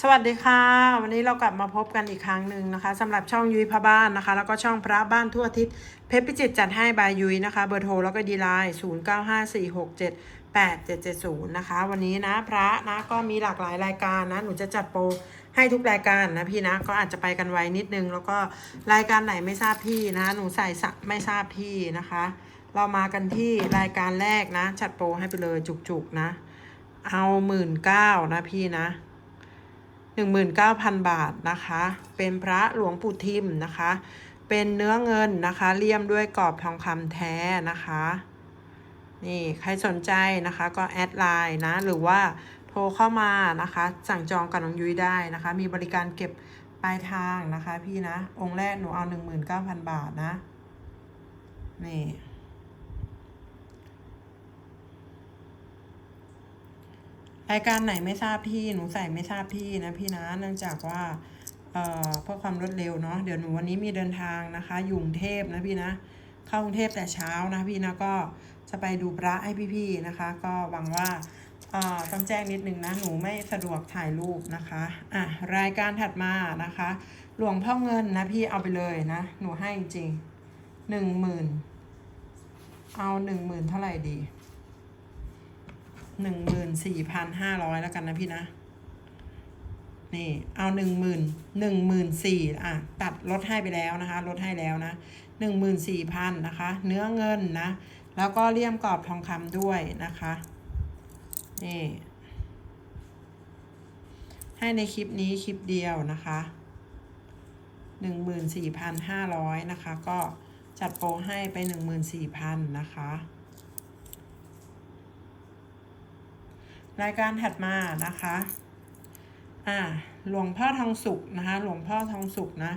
สวัสดีค่ะ วันนี้เรากลับมาพบกันอีกครั้งหนึ่งนะคะสำหรับช่องยุ้ยพระบ้านนะคะ แล้วก็ช่องพระบ้านทั่วอาทิศเพชรพิจิตรจัดให้บายยุ้ยนะคะเบอร์โทรแล้วก็ดีไลน์0 9 5 4 6 7 8 7 7 0นย์นะคะ วันนี้นะพระนะก็มีหลากหลายรายการนะหนูจะจัดโปรให้ทุกรายการนะพี่นะก็อาจจะไปกันไวนิดนึง แล้วก็รายการไหนไม่ทราบที่นะหนูใส่สักไม่ทราบที่นะคะ เรามากันที่รายการแรกนะ จัดโปรให้ไปเลยจุกๆนะ เอาหมื่นเก้านะพี่นะ 19,000 บาทนะคะ เป็นพระหลวงปู่ทิมนะคะ เป็นเนื้อเงินนะคะเลี่ยมด้วยกรอบทองคำแท้นะคะ นี่ใครสนใจนะคะก็แอดไลน์นะ หรือว่าโทรเข้ามานะคะ สั่งจองกับน้องยุ้ยได้นะคะ มีบริการเก็บปลายทางนะคะพี่นะ องค์แรกหนูเอา 19,000 บาทนะ นี่ รายการไหนไม่ทราบที่หนูใส่ไม่ทราบที่นะพี่นะเนื่องจากว่าเอ่อเพื่อความรวดเร็วเนาะเดี๋ยวหนูวันนี้มีเดินทางนะคะอยู่กรุงเทพนะพี่นะเข้ากรุงเทพแต่เช้านะพี่นะก็จะไปดูพระให้พี่ๆนะคะ ก็หวังว่าเอ่อต้องแจ้งนิดนึงนะหนูไม่สะดวกถ่ายรูปนะคะอะรายการถัดมานะคะ หลวงพ่อเงินนะพี่เอาไปเลยนะ หนูให้จริงหนึ่งหมื่นเอาหนึ่งหมื่นเท่าไหร่ดี หนึ่งหมื่นสี่พันห้าร้อยแล้วกันนะพี่นะ นี่ เอาหนึ่งหมื่นหนึ่งหมื่นสี่อะ ตัดลดให้ไปแล้วนะคะ ลดให้แล้วนะหนึ่งหมื่นสี่พันนะคะ เนื้อเงินนะ แล้วก็เลี่ยมกรอบทองคำด้วยนะคะ นี่ ให้ในคลิปนี้คลิปเดียวนะคะหนึ่งหมื่นสี่พันห้าร้อยนะคะ ก็จัดโปรให้ไปหนึ่งหมื่นสี่พันนะคะ รายการถัดมานะคะ อ่า หลวงพ่อทองสุกนะคะ หลวงพ่อทองสุกนะ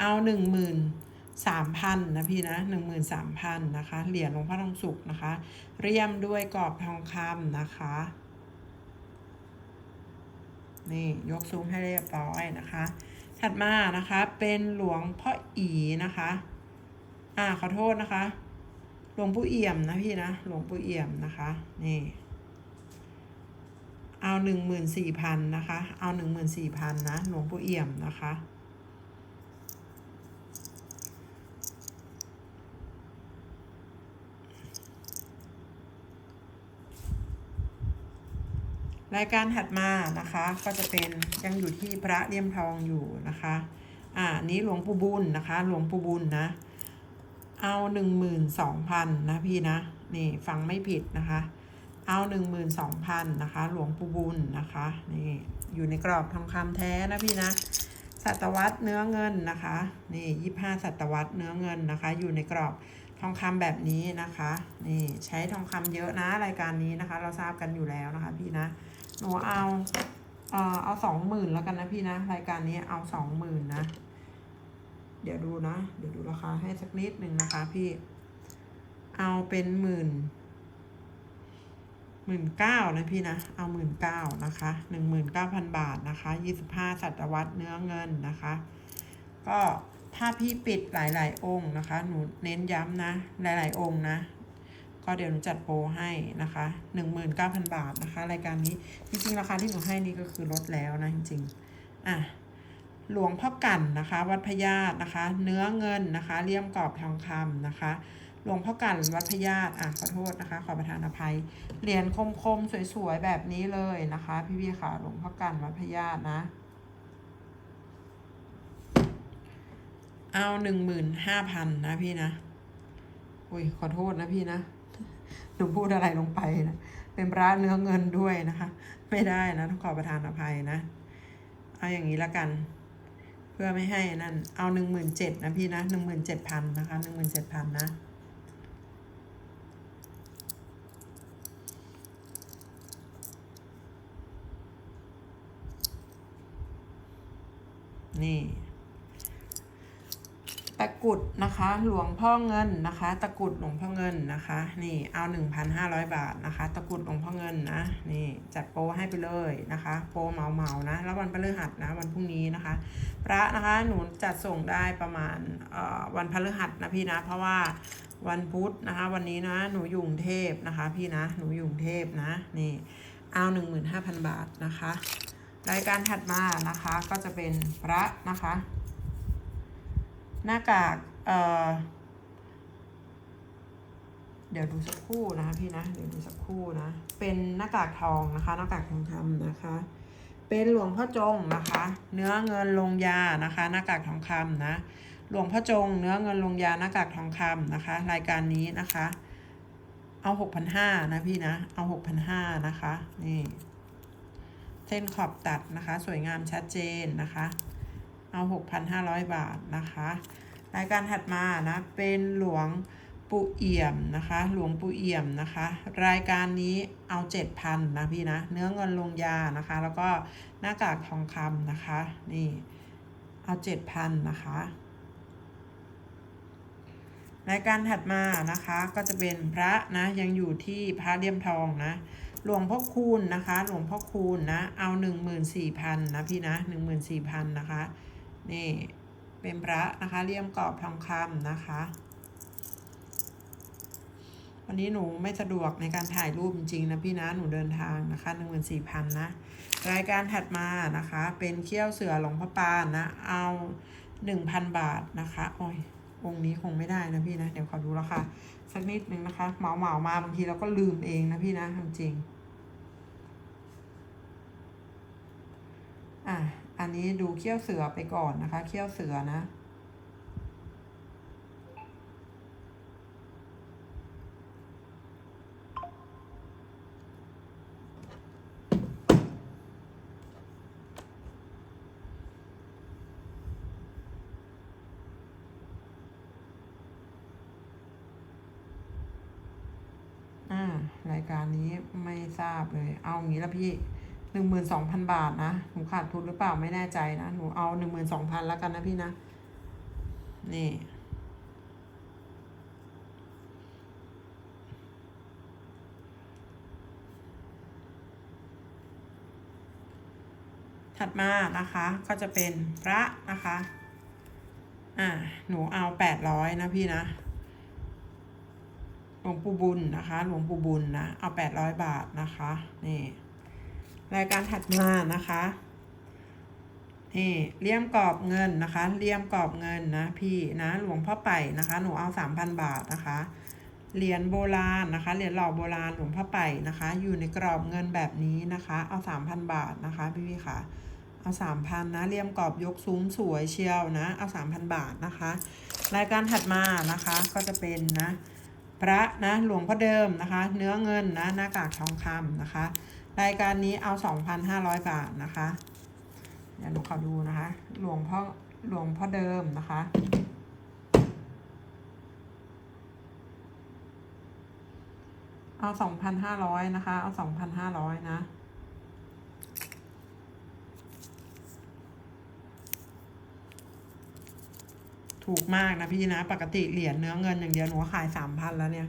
เอาหนึ่งหมื่นสามพันนะพี่นะหนึ่งหมื่นสามพันนะคะ เหรียญหลวงพ่อทองสุกนะคะ เรียมด้วยกรอบทองคำนะคะ นี่ยกซูมให้เรียบร้อยนะคะ ถัดมานะคะเป็นหลวงพ่ออีนะคะ อ่าขอโทษนะคะ หลวงปู่เอี่ยมนะพี่นะ หลวงปู่เอี่ยมนะคะ นี่ เอาหนึ่งหมื่นสี่พันนะคะ เอาหนึ่งหมื่นสี่พันนะ หลวงปู่เอี่ยมนะคะ รายการถัดมานะคะ ก็จะเป็นยังอยู่ที่พระเลี่ยมทองอยู่นะคะ อ่า นี้หลวงปู่บุญนะคะ หลวงปู่บุญนะ เอาหนึ่งหมื่นสองพันนะพี่นะ นี่ฟังไม่ผิดนะคะ เอาหนึ่งหมื่นสองพันนะคะ หลวงปู่บุญนะคะ นี่ อยู่ในกรอบทองคำแท้นะพี่นะ สัตวัตเนื้อเงินนะคะ นี่ยี่ห้าสัตวัตเนื้อเงินนะคะ อยู่ในกรอบทองคำแบบนี้นะคะ นี่ใช้ทองคำเยอะนะรายการนี้นะคะ เราทราบกันอยู่แล้วนะคะ พี่นะ หนูเอาเออเอาสองหมื่นแล้วกันนะพี่นะ รายการนี้เอาสองหมื่นนะ เดี๋ยวดูนะ เดี๋ยวดูราคาให้สักนิดหนึ่งนะคะพี่ เอาเป็นหมื่น หมื่นเก้านะพี่นะ เอาหมื่นเก้านะคะหนึ่งหมื่นเก้าพันบาทนะคะยี่สิบห้าสัตวรรษเนื้อเงินนะคะ ก็ถ้าพี่ปิดหลาย ๆ องค์นะคะ หนูเน้นย้ำนะ หลาย ๆ องค์นะ ก็เดี๋ยวหนูจัดโปรให้นะคะหนึ่งหมื่นเก้าพันบาทนะคะ รายการนี้จริงๆราคาที่หนูให้นี่ก็คือลดแล้วนะจริงๆอะหลวงพ่อกันนะคะ วัดพญาตนะคะ เนื้อเงินนะคะเลี่ยมกรอบทองคำนะคะ หลวงพ่อกันวัดพญาตอะขอโทษนะคะ ขอประทานอภัย เหรียญคมๆ สวยๆ แบบนี้เลยนะคะ พี่ๆค่ะหลวงพ่อกันวัดพญาตนะ เอาหนึ่งหมื่นห้าพันนะพี่นะ อุ้ยขอโทษนะพี่นะหนูพูดอะไรลงไปนะเป็นพระเนื้อเงินด้วยนะคะ ไม่ได้นะต้องขอประทานอภัยนะ เอาอย่างนี้ละกัน เพื่อไม่ให้นั่น เอาหนึ่งหมื่นเจ็ดนะพี่นะหนึ่งหมื่นเจ็ดพันนะคะหนึ่งหมื่นเจ็ดพันนะ นี่ ตะกรุดนะคะ หลวงพ่อเงินนะคะ ตะกรุดหลวงพ่อเงินนะคะ นี่เอาหนึ่งพันห้าร้อยบาทนะคะ ตะกรุดหลวงพ่อเงินนะ นี่จัดโปรให้ไปเลยนะคะ โปรเหมาเหมานะ แล้ววันพฤหัสนะวันพรุ่งนี้นะคะ พระนะคะหนูจัดส่งได้ประมาณวันพฤหัสนะพี่นะ เพราะว่าวันพุธนะคะ วันนี้นะหนูอยู่กรุงเทพนะคะ พี่นะหนูอยู่กรุงเทพนะนี่เอาหนึ่งหมื่นห้าพันบาทนะคะ รายการถัดมานะคะก็จะเป็นพระนะคะ หน้ากากเอ่อเดี๋ยวดูสักครู่นะพี่นะเดี๋ยวดูสักครู่นะ เป็นหน้ากากทองนะคะ หน้ากากทองคำนะคะ เป็นหลวงพ่อจงนะคะ เนื้อเงินลงยานะคะ หน้ากากทองคำนะหลวงพ่อจง เนื้อเงินลงยาหน้ากากทองคำนะคะ รายการนี้นะคะ เอาหกพันห้านะพี่นะ เอาหกพันห้านะคะนี่ ส้นขอบตัดนะคะ สวยงามชัดเจนนะคะ เอาหกพันห้าร้อยบาทนะคะ รายการถัดมานะ เป็นหลวงปู่เอี่ยมนะคะ หลวงปู่เอี่ยมนะคะ รายการนี้เอาเจ็ดพันนะพี่นะ เนื้อเงินลงยานะคะ แล้วก็หน้ากากทองคำนะคะ นี่ เอาเจ็ดพันนะคะรายการถัดมานะคะก็จะเป็นพระนะยังอยู่ที่พระเลี่ยมทองนะ หลวงพ่อคูณนะคะ หลวงพ่อคูณนะ เอาหนึ่งหมื่นสี่พันนะพี่นะหนึ่งหมื่นสี่พันนะคะ นี่เป็นพระนะคะเลี่ยมกรอบทองคำนะคะ วันนี้หนูไม่สะดวกในการถ่ายรูปจริงๆนะพี่นะ หนูเดินทางนะคะหนึ่งหมื่นสี่พันนะ รายการถัดมานะคะ เป็นเขี้ยวเสือหลวงพ่อปานนะ เอาหนึ่งพันบาทนะคะ โอ้ยองค์นี้คงไม่ได้นะพี่นะ เดี๋ยวขอดูราคาสักนิดนึงนะคะ เหมาเหมามาบางทีเราก็ลืมเองนะพี่นะจริง อะ อันนี้ดูเขี้ยวเสือไปก่อนนะคะ เขี้ยวเสือนะ อ่ารายการนี้ไม่ทราบเลย เอางี้ละพี่ หนึ่งหมื่นสองพันบาทนะ หนูขาดทุนหรือเปล่าไม่แน่ใจนะ หนูเอาหนึ่งหมื่นสองพันแล้วกันนะพี่นะ นี่ ถัดมานะคะ ก็จะเป็นพระนะคะ อ่า หนูเอาแปดร้อยนะพี่นะ หลวงปู่บุญนะคะ หลวงปู่บุญนะ เอาแปดร้อยบาทนะคะ นี่ รายการถัดมานะคะนี่เลี่ยมกรอบเงินนะคะเลี่ยมกรอบเงินนะพี่นะหลวงพ่อไป่นะคะ หนูเอาสามพันบาทนะคะเหรียญโบราณนะคะเหรียญหล่อโบราณหลวงพ่อไป่นะคะ อยู่ในกรอบเงินแบบนี้นะคะ เอาสามพันบาทนะคะพี่พี่ค่ะเอาสามพันนะเลี่ยมกรอบยกซุ้มสวยเชียวนะ เอาสามพันบาทนะคะ รายการถัดมานะคะก็จะเป็นนะพระนะหลวงพ่อเดิมนะคะ เนื้อเงินนะหน้ากากทองคำนะคะ รายการนี้เอา 2,500 บาทนะคะ เดี๋ยวหนูขอดูนะคะ หลวงพ่อหลวงพ่อเดิมนะคะ เอา 2,500 นะคะ เอา 2,500 นะถูกมากนะพี่นะ ปกติเหรียญเนื้อเงินอย่างเดียวหนูขายสามพันแล้วเนี่ย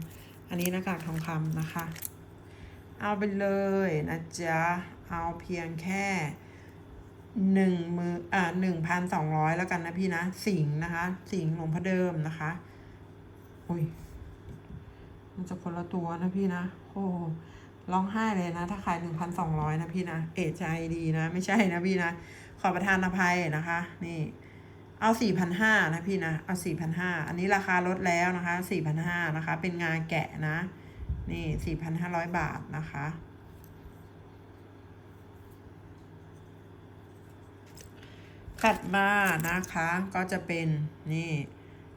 อันนี้หน้ากากทองคำนะคะ เอาไปเลยนะจ๊ะ เอาเพียงแค่หนึ่งมืออ่าหนึ่งพันสองร้อยแล้วกันนะพี่นะ สิงนะคะ สิงหลวงพ่อเดิมนะคะ อุ้ยมันจะคนละตัวนะพี่นะ โอ้ร้องไห้เลยนะ ถ้าขายหนึ่งพันสองร้อยนะพี่นะ เอใจดีนะ ไม่ใช่นะพี่นะ ขอประทานอภัยนะคะ นี่ เอาสี่พันห้านะพี่นะ เอาสี่พันห้าอันนี้ราคาลดแล้วนะคะสี่พันห้านะคะ เป็นงานแกะนะ นี่สี่พันห้าร้อยบาทนะคะ ถัดมานะคะก็จะเป็นนี่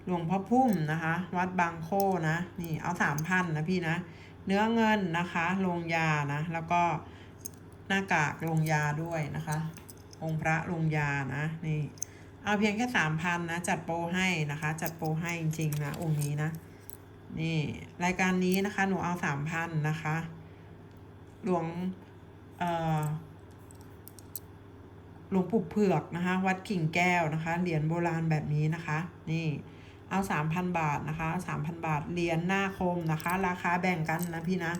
หลวงพ่อพุ่มนะคะ วัดบางโคนะ นี่เอาสามพันนะพี่นะ เนื้อเงินนะคะลงยานะ แล้วก็หน้ากากลงยาด้วยนะคะ องค์พระลงยานะ นี่ เอาเพียงแค่สามพันนะ จัดโปรให้นะคะ จัดโปรให้จริงๆนะ องค์นี้นะ นี่รายการนี้นะคะ หนูเอาสามพันนะคะ หลวงเอ่อหลวงปู่เผือกนะคะ วัดกิ่งแก้วนะคะ เหรียญโบราณแบบนี้นะคะ นี่เอาสามพันบาทนะคะสามพันบาท เหรียญหน้าคมนะคะ ราคาแบ่งกันนะพี่นะ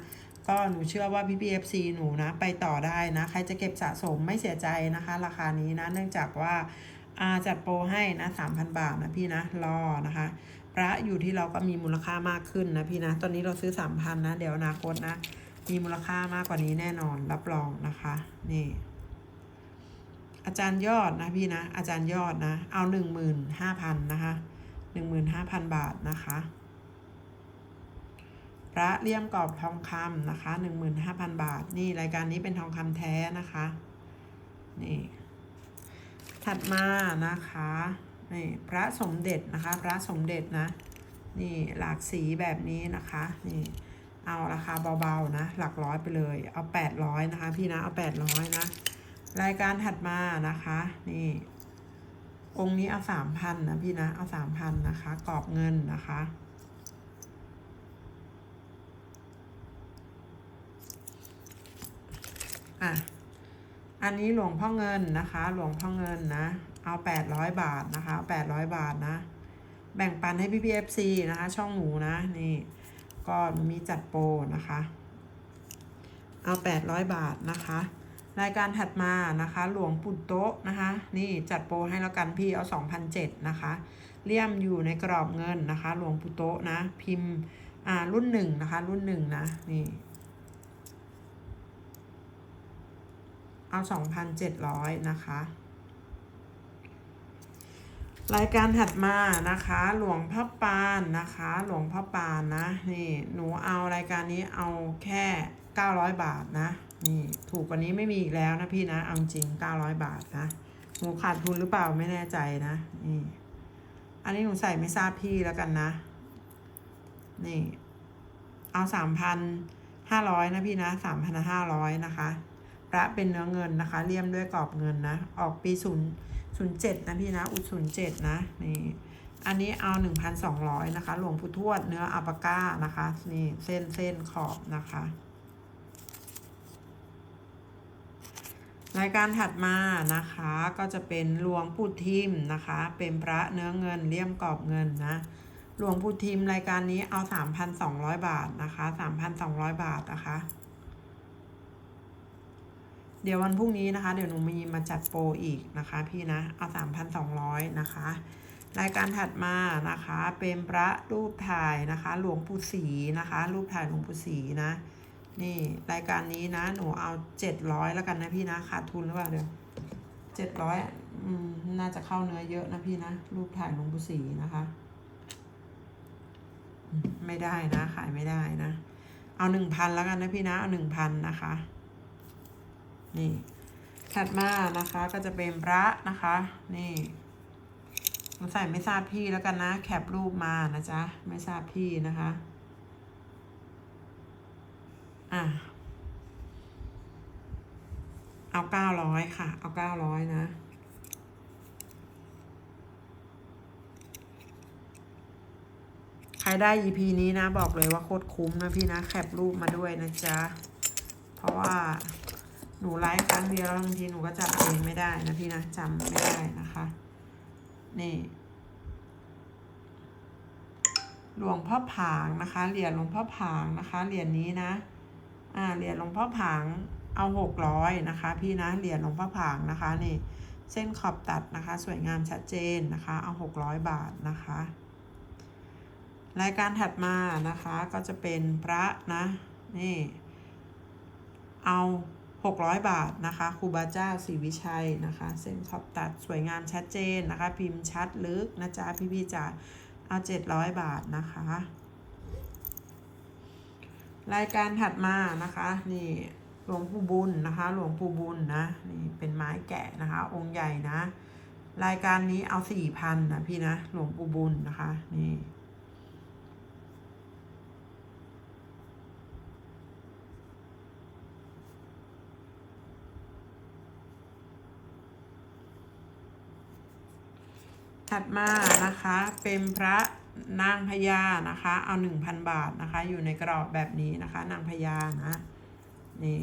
ก็หนูเชื่อว่าพี่พีเอฟซีหนูนะ ไปต่อได้นะ ใครจะเก็บสะสมไม่เสียใจนะคะ ราคานี้นะ เนื่องจากว่าอาจัดโปรให้นะสามพันบาทนะพี่นะ รอนะคะ พระอยู่ที่เราก็มีมูลค่ามากขึ้นนะพี่นะ ตอนนี้เราซื้อสามพันนะ เดี๋ยวอนาคตนะ มีมูลค่ามากกว่านี้แน่นอนรับรองนะคะ นี่ อาจารย์ยอดนะพี่นะ อาจารย์ยอดนะ เอาหนึ่งหมื่นห้าพันนะคะหนึ่งหมื่นห้าพันบาทนะคะ พระเลี่ยมกรอบทองคำนะคะหนึ่งหมื่นห้าพันบาท นี่รายการนี้เป็นทองคำแท้นะคะ นี่ ถัดมานะคะ นี่พระสมเด็จนะคะ พระสมเด็จนะ นี่หลากสีแบบนี้นะคะ นี่เอาราคาเบาๆนะ หลักร้อยไปเลย เอาแปดร้อยนะคะ พี่นะเอาแปดร้อยนะ รายการถัดมานะคะ นี่ องค์นี้เอาสามพันนะพี่นะ เอาสามพันนะคะ กรอบเงินนะคะอะอันนี้หลวงพ่อเงินนะคะ หลวงพ่อเงินนะ เอาแปดร้อยบาทนะคะแปดร้อยบาทนะ แบ่งปันให้พี่พีเอฟซีนะคะ ช่องหนูนะ นี่ ก็มีจัดโปรนะคะ เอาแปดร้อยบาทนะคะ รายการถัดมานะคะ หลวงปู่โต๊ะนะคะ นี่จัดโปรให้แล้วกันพี่เอาสองพันเจ็ดนะคะ เลี่ยมอยู่ในกรอบเงินนะคะ หลวงปู่โต๊ะนะ พิมพ์ อ่า รุ่นหนึ่งนะคะ รุ่นหนึ่งนะ นี่เอาสองพันเจ็ดร้อยนะคะ รายการถัดมานะคะ หลวงพ่อปานนะคะ หลวงพ่อปานนะนี่หนูเอารายการนี้เอาแค่เก้าร้อยบาทนะนี่ถูกกว่านี้ไม่มีอีกแล้วนะพี่นะเอาจริงเก้าร้อยบาทนะหนูขาดทุนหรือเปล่าไม่แน่ใจนะนี่อันนี้หนูใส่ไม่ทราบพี่แล้วกันนะ นี่ เอาสามพันห้าร้อยนะพี่นะสามพันห้าร้อยนะคะพระเป็นเนื้อเงินนะคะเลี่ยมด้วยกรอบเงินนะ ออกปีศูนย์ ศูนย์เจ็ดนะพี่นะ อุดศูนย์เจ็ดนะ นี่ อันนี้เอาหนึ่งพันสองร้อยนะคะ หลวงปู่ทวด เนื้ออัปปาก้านะคะ นี่ เส้นเส้นขอบนะคะ รายการถัดมานะคะ ก็จะเป็นหลวงปู่ทิมนะคะ เป็นพระเนื้อเงินเลี่ยมกรอบเงินนะ หลวงปู่ทิมรายการนี้เอาสามพันสองร้อยบาทนะคะสามพันสองร้อยบาทนะคะ เดี๋ยววันพรุ่งนี้นะคะ เดี๋ยวหนูมีมาจัดโปรอีกนะคะ พี่นะเอาสามพันสองร้อยนะคะ รายการถัดมานะคะ เป็นพระรูปถ่ายนะคะ หลวงปู่ศรีนะคะ รูปถ่ายหลวงปู่ศรีนะ นี่รายการนี้นะ หนูเอาเจ็ดร้อยแล้วกันนะพี่นะขาดทุนหรือเปล่าเดี๋ยวเจ็ดร้อยอืมน่าจะเข้าเนื้อเยอะนะพี่นะ รูปถ่ายหลวงปู่ศรีนะคะไม่ได้นะ ขายไม่ได้นะ เอาหนึ่งพันแล้วกันนะพี่นะ เอาหนึ่งพันนะคะ นี่ ถัดมานะคะก็จะเป็นพระนะคะ นี่ใส่ไม่ทราบพี่แล้วกันนะ แคปรูปมานะจ๊ะ ไม่ทราบพี่นะคะ อะ เอาเก้าร้อยค่ะ เอาเก้าร้อยนะใครได้ EP นี้นะบอกเลยว่าโคตรคุ้มนะพี่นะ แคปรูปมาด้วยนะจ๊ะ เพราะว่า นูไลฟ์ครั้งเดียวแล้วบางทีหนูก็จำเองไม่ได้นะพี่นะจำไม่ได้นะคะ นี่ หลวงพ่อผางนะคะเหรียญหลวงพ่อผางนะคะเหรียญนี้นะ อ่าเหรียญหลวงพ่อผางเอาหกร้อยนะคะ พี่นะเหรียญหลวงพ่อผางนะคะนี่ เส้นขอบตัดนะคะ สวยงามชัดเจนนะคะ เอาหกร้อยบาทนะคะ รายการถัดมานะคะก็จะเป็นพระนะ นี่ เอา หกร้อยบาทนะคะครูบาเจ้าศรีวิชัยนะคะ เส้นขอบตัดสวยงามชัดเจนนะคะ พิมพ์ชัดลึกนะจ๊ะพี่พี่จ๋าเอาเจ็ดร้อยบาทนะคะ รายการถัดมานะคะ นี่หลวงปู่บุญนะคะ หลวงปู่บุญนะนี่เป็นไม้แกะนะคะ องค์ใหญ่นะ รายการนี้เอาสี่พันนะพี่นะ หลวงปู่บุญนะคะ นี่ ถัดมานะคะ เป็นพระนางพญานะคะ เอาหนึ่งพันบาทนะคะ อยู่ในกรอบแบบนี้นะคะ นางพญานะนี่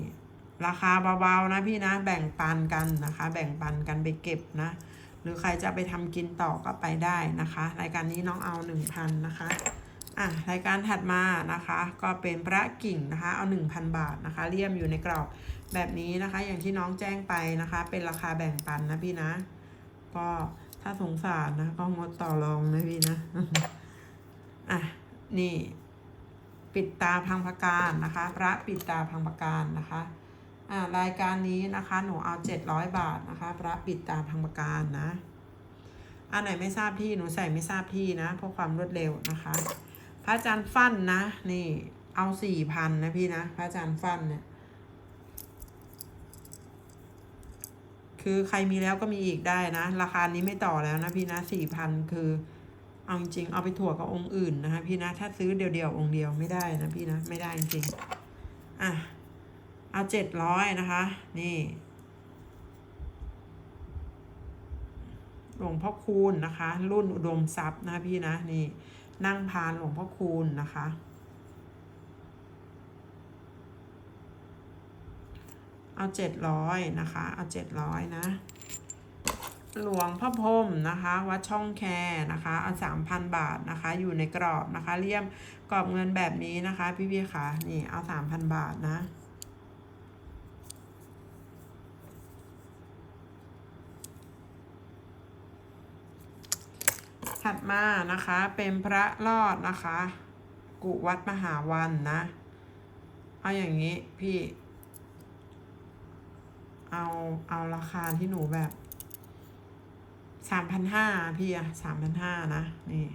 ราคาเบาๆนะพี่นะแบ่งปันกันนะคะ แบ่งปันกันไปเก็บนะ หรือใครจะไปทำกินต่อก็ไปได้นะคะ รายการนี้น้องเอาหนึ่งพันนะคะอะรายการถัดมานะคะ ก็เป็นพระกิ่งนะคะ เอาหนึ่งพันบาทนะคะเลี่ยมอยู่ในกรอบแบบนี้นะคะ อย่างที่น้องแจ้งไปนะคะ เป็นราคาแบ่งปันนะพี่นะ ก็ ถ้าสงสารนะก็งดต่อรองนะพี่นะ อะ นี่ ปิดตาพังพการนะคะ พระปิดตาพังพการนะคะ อ่ารายการนี้นะคะ หนูเอาเจ็ดร้อยบาทนะคะ พระปิดตาพังประการนะอันไหนไม่ทราบที่หนูใส่ไม่ทราบที่นะเพื่อความรวดเร็วนะคะ พระอาจารย์ฟันนะ นี่ เอาสี่พันนะพี่นะ พระอาจารย์ฟันเนี่ย คือใครมีแล้วก็มีอีกได้นะ ราคานี้ไม่ต่อแล้วนะพี่นะสี่พันคือ เอาจริงๆเอาไปถั่วกับองค์อื่นนะคะพี่นะ ถ้าซื้อเดียวๆองค์เดียวไม่ได้นะพี่นะ ไม่ได้จริงๆอะ เอาเจ็ดร้อยนะคะ นี่หลวงพ่อคูณนะคะ รุ่นอุดมทรัพย์นะพี่นะ นี่ นั่งพานหลวงพ่อคูณนะคะ เอาเจ็ดร้อยนะคะ เอาเจ็ดร้อยนะ หลวงพ่อพรมนะคะ วัดช่องแคนะคะ เอาสามพันบาทนะคะ อยู่ในกรอบนะคะ เลี่ยมกรอบเงินแบบนี้นะคะ พี่พี่คะนี่เอาสามพันบาทนะถัดมานะคะเป็นพระรอดนะคะ กุวัดมหาวันนะ เอาอย่างนี้พี่ เอาเอาราคาที่หนูแบบสามพันห้าพี่อะสามพันห้านะ นี่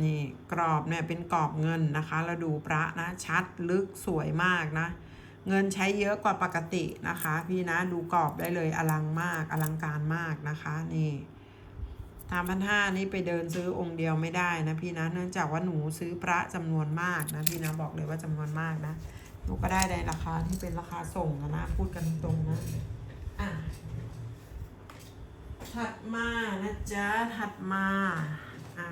นี่กรอบเนี่ยเป็นกรอบเงินนะคะเราดูพระนะ ชัดลึกสวยมากนะ เงินใช้เยอะกว่าปกตินะคะ พี่นะดูกรอบได้เลยอลังมากอลังการมากนะคะ นี่สามพันห้านี่ไปเดินซื้อองค์เดียวไม่ได้นะพี่นะ เนื่องจากว่าหนูซื้อพระจำนวนมากนะพี่นะบอกเลยว่าจำนวนมากนะ หนูก็ได้ในราคาที่เป็นราคาส่งนะนะพูดกันตรงนะอะถัดมานะจ๊ะถัดมาอ่า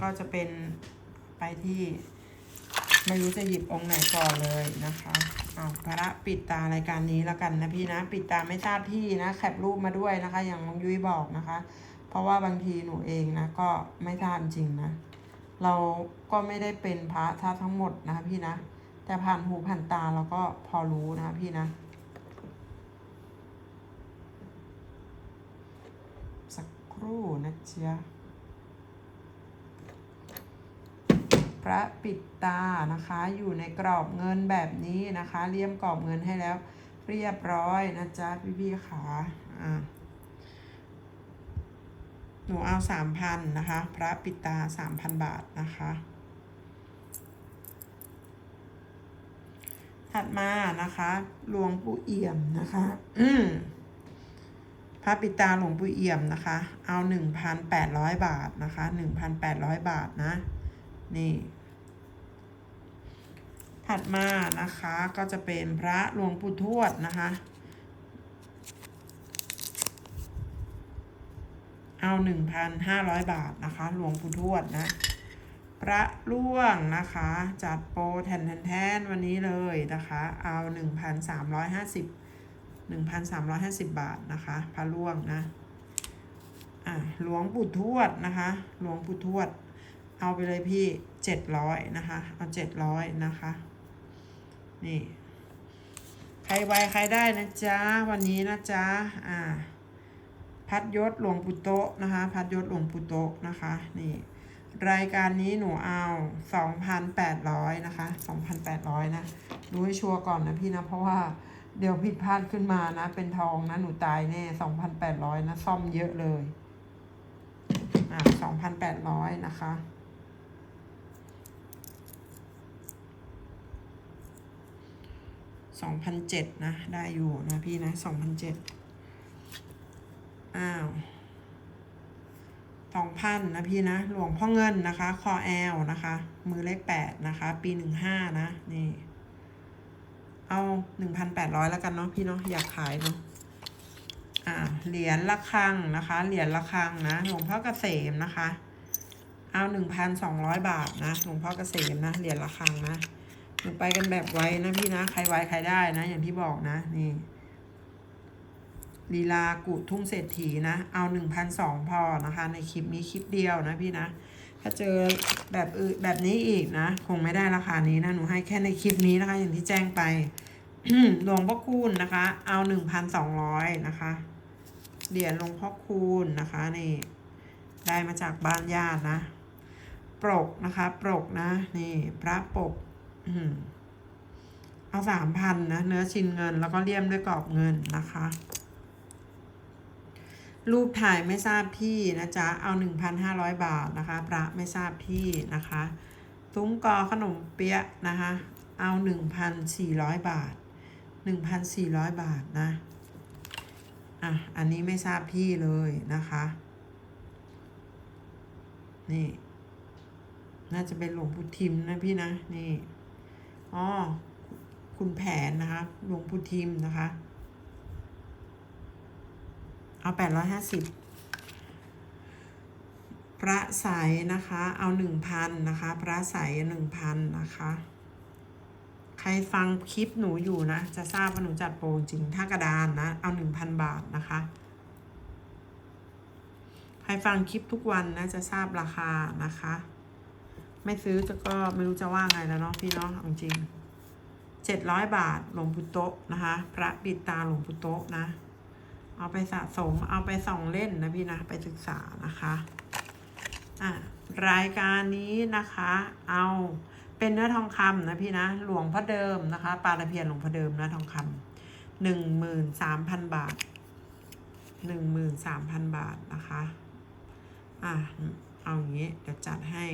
ก็จะเป็นไปที่ไม่รู้จะหยิบองค์ไหนก่อนเลยนะคะเอาพระปิดตารายการนี้แล้วกันนะพี่นะ ปิดตาไม่ทราบที่นะแคปรูปมาด้วยนะคะ อย่างน้องยุ้ยบอกนะคะ เพราะว่าบางทีหนูเองนะก็ไม่ทราบจริงนะ เราก็ไม่ได้เป็นพระท่าทั้งหมดนะคะพี่นะ แต่ผ่านหูผ่านตาเราก็พอรู้นะคะพี่นะ สักครู่นะจ๊ะพระปิดตานะคะ อยู่ในกรอบเงินแบบนี้นะคะ เลี่ยมกรอบเงินให้แล้ว เรียบร้อยนะจ๊ะพี่พี่ๆขาอ่าหนูเอาสามพันนะคะ พระปิดตาสามพันบาทนะคะ ถัดมานะคะหลวงปู่เอี่ยมนะคะ อืมพระปิตาหลวงปู่เอี่ยมนะคะ เอาหนึ่งพันแปดร้อยบาทนะคะหนึ่งพันแปดร้อยบาทนะ นี่ ถัดมานะคะก็จะเป็นพระหลวงปู่ทวดนะคะ เอาหนึ่งพันห้าร้อยบาทนะคะ หลวงปู่ทวดนะ พระล่วงนะคะ จัดโปรแทนแทนวันนี้เลยนะคะ เอาหนึ่งพันสามร้อยห้าสิบหนึ่งพันสามร้อยห้าสิบบาทนะคะ พระล่วงนะ อะหลวงปู่ทวดนะคะ หลวงปู่ทวด เอาไปเลยพี่เจ็ดร้อยนะคะ เอาเจ็ดร้อยนะคะ นี่ ใครไวใครได้นะจ๊ะ วันนี้นะจ๊ะ อ่า พัดยศหลวงปู่โตนะคะ พัดยศหลวงปู่โตนะคะ นี่ รายการนี้หนูเอาสองพันแปดร้อยนะคะสองพันแปดร้อยนะ ดูให้ชัวร์ก่อนนะพี่นะ เพราะว่าเดี๋ยวผิดพลาดขึ้นมานะ เป็นทองนะ หนูตายแน่สองพันแปดร้อยนะ ซ่อมเยอะเลย อ่าสองพันแปดร้อยนะคะสองพันเจ็ดนะ ได้อยู่นะพี่นะสองพันเจ็ดอ้าว สองพันนะพี่นะ หลวงพ่อเงินนะคะ คอแอลนะคะ มือเลขแปดนะคะ ปีหนึ่งห้านะ นี่ เอาหนึ่งพันแปดร้อยแล้วกันเนาะพี่เนาะ อยากขายเนาะ อ่า เหรียญละครังนะคะ เหรียญละครังนะ หลวงพ่อเกษมนะคะ เอาหนึ่งพันสองร้อยบาทนะ หลวงพ่อเกษมนะ เหรียญละครังนะหนูไปกันแบบไวนะพี่นะ ใครไวใครได้นะ อย่างที่บอกนะ นี่ ลีลากุทุ่งเศรษฐีนะ เอาหนึ่งพันสองพอนะคะ ในคลิปนี้คลิปเดียวนะพี่นะ ถ้าเจอแบบอื่นแบบนี้อีกนะ คงไม่ได้ราคานี้นะ หนูให้แค่ในคลิปนี้นะคะ อย่างที่แจ้งไปหลวงพ่อคูณนะคะ เอาหนึ่งพันสองร้อยนะคะ เหรียญหลวงพ่อคูณนะคะนี่ ได้มาจากบ้านญาตินะ ปรกนะคะ ปรกนะ นี่พระปก อืเอาสามพันนะ เนื้อชิ้นเงินแล้วก็เลี่ยมด้วยกรอบเงินนะคะ รูปถ่ายไม่ทราบที่นะจ๊ะ เอาหนึ่งพันห้าร้อยบาทนะคะ พระไม่ทราบที่นะคะ ตุ้งกอขนมเปี๊ยะนะคะ เอาหนึ่งพันสี่ร้อยบาทหนึ่งพันสี่ร้อยบาทนะ อะ อันนี้ไม่ทราบที่เลยนะคะ นี่ น่าจะเป็นหลวงปู่ทิมนะพี่นะ นี่ อ๋อ คุณแผนนะคะ หลวงปู่ทิมนะคะ เอาแปดร้อยห้าสิบพระใสนะคะ เอาหนึ่งพันนะคะ พระใสหนึ่งพันนะคะ ใครฟังคลิปหนูอยู่นะ จะทราบว่าหนูจัดโปรจริง ถ้ากระดานนะ เอาหนึ่งพันบาทนะคะ ใครฟังคลิปทุกวันนะ จะทราบราคานะคะ ไม่ซื้อจะก็ไม่รู้จะว่าไงแล้วเนาะพี่เนาะจริงเจ็ดร้อยบาทหลวงปู่โตะนะคะ พระปิดตาหลวงปู่โตะนะ เอาไปสะสมเอาไปส่องเล่นนะพี่นะไปศึกษานะคะอะรายการนี้นะคะ เอาเป็นเนื้อทองคำนะพี่นะหลวงพ่อเดิมนะคะปลาตะเพียนหลวงพ่อเดิมเนะทองคำหนึ่งหมื่นสามพันบาทหนึ่งหมื่นสามพันบาทนะคะอะเอาอย่างนี้เดี๋ยวจัดให้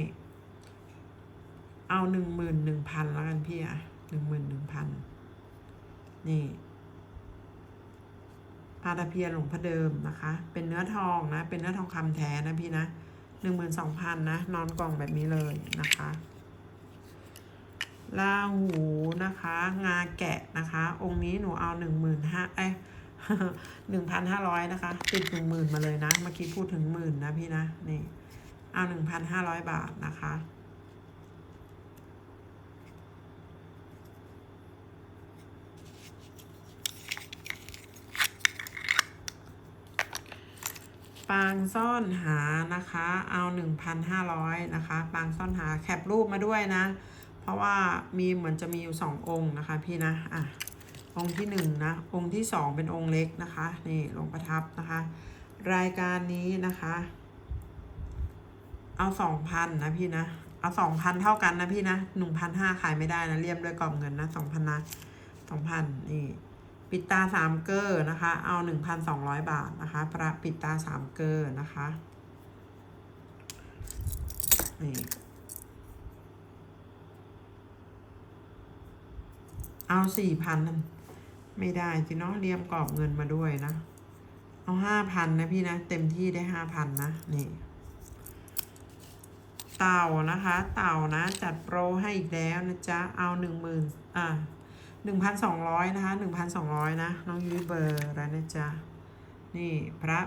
เอาหนึ่งหมื่นหนึ่งพันแล้วกันพี่อะหนึ่งหมื่นหนึ่งพันนี่ ปลาตะเพียนหลวงพ่อเดิมนะคะ เป็นเนื้อทองนะ เป็นเนื้อทองคำแท้นะพี่นะหนึ่งหมื่นสองพันนะ นอนกล่องแบบนี้เลยนะคะลาหูนะคะ งาแกะนะคะ องค์นี้หนูเอาหนึ่งหมื่นห้าเอ้หนึ่งพันห้าร้อยนะคะ ติดหนึ่งหมื่นมาเลยนะ เมื่อกี้พูดถึงหมื่นนะพี่นะ นี่ เอาหนึ่งพันห้าร้อยบาทนะคะ ปางซ่อนหานะคะ เอาหนึ่งพันห้าร้อยนะคะ ปางซ่อนหาแคปรูปมาด้วยนะ เพราะว่ามีเหมือนจะมีอยู่สององค์นะคะพี่นะ อะ องค์ที่หนึ่งนะ องค์ที่สองเป็นองค์เล็กนะคะ นี่ลงประทับนะคะ รายการนี้นะคะ เอาสองพันนะพี่นะ เอาสองพันเท่ากันนะพี่นะหนึ่งพันห้าขายไม่ได้นะเรียมด้วยกรอบเงินนะสองพันนะสองพันนี่ ปิดตาสามเกอร์นะคะ เอาหนึ่งพันสองร้อยบาทนะคะ พระปิดตาสามเกอร์นะคะ นี่ เอาสี่พันไม่ได้สิเนาะเรียมกรอบเงินมาด้วยนะ เอาห้าพันนะพี่นะ เต็มที่ได้ห้าพันนะ นี่ เต่านะคะ เต่านะ จัดโปรให้อีกแล้วนะจ๊ะ เอาหนึ่งหมื่นอ่า หนึ่งพันสองร้อยนะคะหนึ่งพันสองร้อยนะ น้องยุ้ยเบอร์แล้วนะจ๊ะ นี่พระ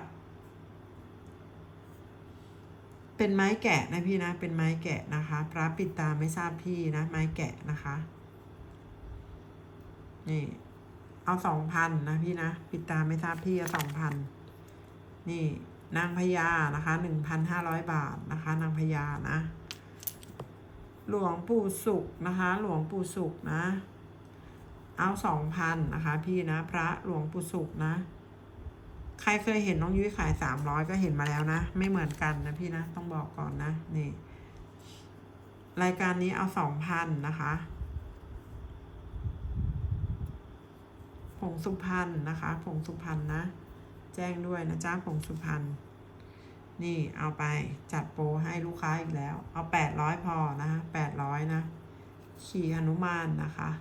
เป็นไม้แกะนะพี่นะ เป็นไม้แกะนะคะ พระปิดตาไม่ทราบที่นะ ไม้แกะนะคะ นี่เอาสองพันนะพี่นะ ปิดตาไม่ทราบที่เอาสองพันนี่นางพญานะคะหนึ่งพันห้าร้อยบาทนะคะ นางพญานะ หลวงปู่สุขนะคะ หลวงปู่สุขนะ เอาสองพันนะคะ พี่นะ พระหลวงปู่สุขนะ ใครเคยเห็นน้องยุ้ยขายสามร้อยก็เห็นมาแล้วนะ ไม่เหมือนกันนะพี่นะ ต้องบอกก่อนนะ นี่ รายการนี้เอาสองพันนะคะผงสุพรรณนะคะผงสุพรรณนะ แจ้งด้วยนะจ้าผงสุพรรณนี่เอาไปจัดโปรให้ลูกค้าอีกแล้ว เอาแปดร้อยพอนะแปดร้อยนะ ขี่หนุมานนะคะ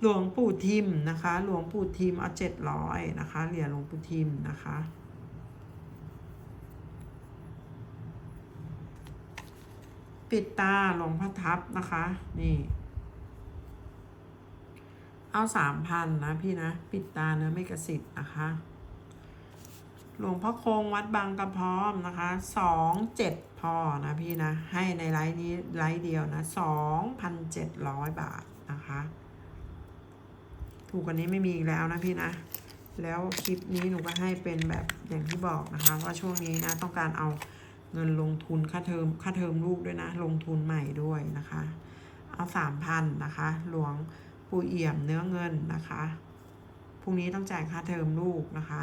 หลวงปู่ทิมนะคะ หลวงปู่ทิมเอาเจ็ดร้อยนะคะเหรียญหลวงปู่ทิมนะคะปิดตาหลวงพ่อทับนะคะ นี่ เอาสามพันนะพี่นะ ปิดตาเนื้อไม่กระสิทธ์นะคะ หลวงพ่อคงวัดบางกระพร้อมนะคะสองเจ็ดพอนะพี่นะ ให้ในไลน์นี้ไลน์เดียวนะสองพันเจ็ดร้อยบาทนะคะ ถูกกว่านี้ไม่มีอีกแล้วนะพี่นะ แล้วคลิปนี้หนูก็ให้เป็นแบบอย่างที่บอกนะคะ ว่าช่วงนี้นะต้องการเอาเงินลงทุนค่าเทอมค่าเทอมลูกด้วยนะ ลงทุนใหม่ด้วยนะคะ เอาสามพันนะคะ หลวงปู่เอี่ยมเนื้อเงินนะคะพรุ่งนี้ต้องจ่ายค่าเทอมลูกนะคะ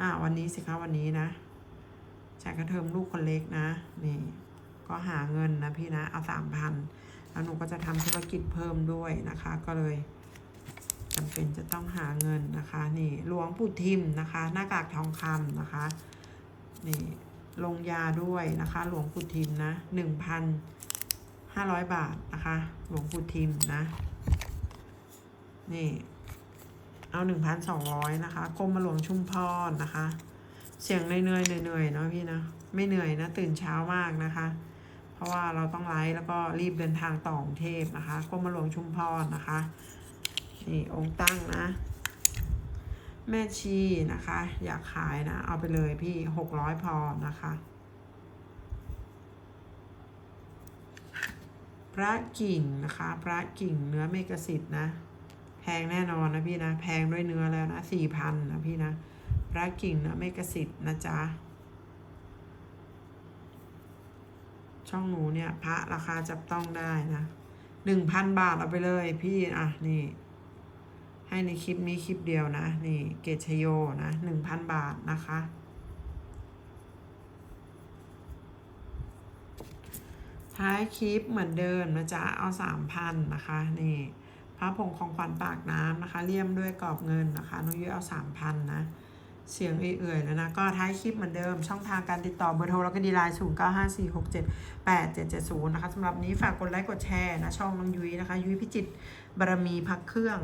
อ่าวันนี้สิคะวันนี้นะจ่ายค่าเทอมลูกคนเล็กนะนี่ก็หาเงินนะพี่นะเอาสามพันแล้วหนูก็จะทำธุรกิจเพิ่มด้วยนะคะ ก็เลย จำเป็นจะต้องหาเงินนะคะนี่หลวงปู่ทิมนะคะ หน้ากากทองคำนะคะนี่ลงยาด้วยนะคะ หลวงปู่ทิมนะหนึ่งพันห้าร้อยบาทนะคะ หลวงปู่ทิมนะนี่เอาหนึ่งพันสองร้อยนะคะกรมหลวงชุมพรนะคะ เสียงเหนื่อยๆเหนื่อยๆเนาะพี่นะไม่เหนื่อยนะตื่นเช้ามากนะคะ เพราะว่าเราต้องไลฟ์แล้วก็รีบเดินทางต่อกรุงเทพนะคะกรมหลวงชุมพรนะคะ นี่องค์ตั้งนะ แม่ชีนะคะ อยากขายนะ เอาไปเลยพี่หกร้อยพอนะคะ พระกิ่งนะคะ พระกิ่งเนื้อเมกสิทธ์นะ แพงแน่นอนนะพี่นะ แพงด้วยเนื้อแล้วนะสี่พันนะพี่นะ พระกิ่งเนื้อเมกสิทธ์นะจ๊ะช่องหนูเนี่ยพระราคาจับต้องได้นะหนึ่งพันบาทเอาไปเลยพี่ อะ นี่ ให้ในคลิปนี้คลิปเดียวนะ นี่เกตชโยนะหนึ่งพันบาทนะคะ ท้ายคลิปเหมือนเดิมนะจ๊ะ เอาสามพันนะคะ นี่พระผงของขวัญปากน้ำนะคะ เลี่ยมด้วยกรอบเงินนะคะนุ้ยเอาสามพันนะเสียงเอื่อยๆแล้วนะ ก็ท้ายคลิปเหมือนเดิม ช่องทางการติดต่อเบอร์โทรแล้วก็ดีไลน์ศูนย์เก้าห้าสี่หกเจ็ดแปดเจ็ดเจ็ดศูนย์นะคะสำหรับนี้ฝากกดไลค์กดแชร์นะ ช่องน้องยุ้ยนะคะ ยุ้ยพิจิตรบารมีพักเครื่อง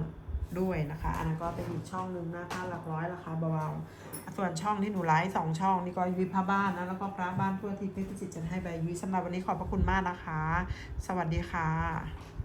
ด้วยนะคะ อันนั้นก็เป็นอีกช่องหนึ่งนะคะหลักร้อยราคาเบาๆส่วนช่องที่หนูไลฟ์สองช่องนี่ก็ยุ้ยพระบ้านนะแล้วก็พระบ้านทั่วทิศพิจิตรจะให้ใบยุ้ยสำหรับวันนี้ขอบพระคุณมากนะคะ สวัสดีค่ะ